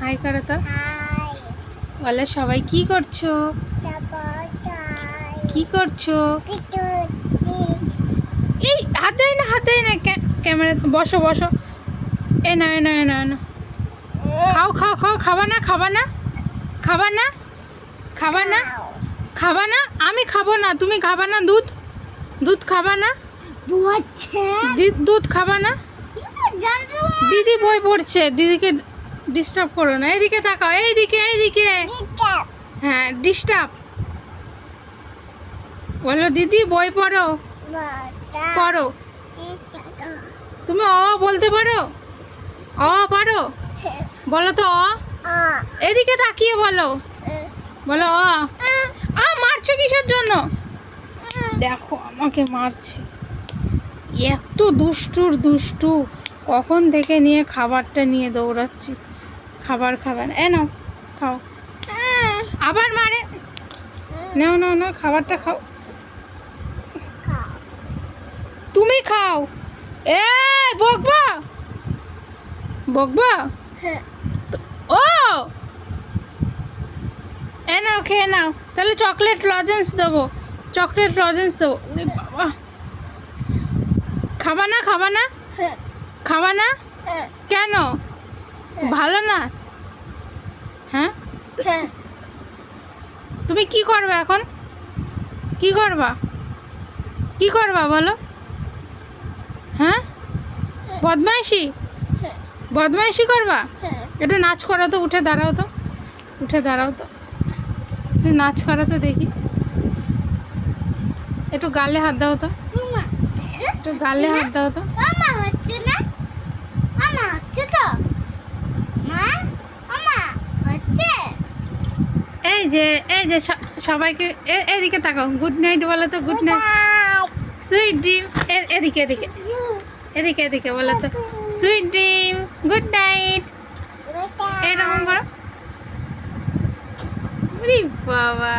High করো তো। বলে সবাই কি করছ? কি করছ? এই হাতে না হাতে না ক্যামেরা বসো বসো। এ না এ না এ না এ না খাও খাও খাও খাবা না খাবা না খাবা না খাবা না খাবা না আমি খাব না তুমি খাবা না দুধ দুধ খাবা না। দুধ খাবা না। দিদি বই পড়ছে দিদিকে ডিস্টার্ব করো না। এইদিকে তাকাও এইদিকে এইদিকে। হ্যাঁ ডিস্টার্ব বলো দিদি বই পড়ো। পড়ো। তুমি অ বলতে পারো? অ পারো? বলো তো অ। এদিকে তাকিয়ে বলো। বলো অ। আ মারছো কিসের জন্য? দেখো আমাকে মারছে। এত দুষ্টুর দুষ্টু। কখন থেকে নিয়ে খাবারটা নিয়ে দৌড়াচ্ছি? খাবার খাবার এ নাও, খাও। আবার মারে। নাও নাও নাও, খাবারটা খাও। তুমি খাও। এ বকবা। বকবা? ও! এ নাও, খেয়ে নাও। তাহলে চকলেট লজেন্স দেবো। চকলেট লজেন্স দেবো। বাবা। খাবা না খাবা না? না? কেন? ভালো না? হ্যাঁ? তুমি কি করবে এখন? কি করবা? কি করবা বলো? হ্যাঁ? বদমাইশি? বদমাইশি করবা? একটু নাচ করো তো উঠে দাঁড়াও তো। উঠে দাঁড়াও তো। একটু নাচ করো তো দেখি। একটু গালে হাত দাও তো। একটু গালে হাত দাও তো। যে এই যে সবাইকে এ- এদিকে তাকাও গুড নাইট বলো তো গুড নাইট সুইট ড্রিম এদিকে এদিকে। এদিকে এদিকে বলো তো। সুইট ড্রিম গুড নাইট এরকম করো। বাবা।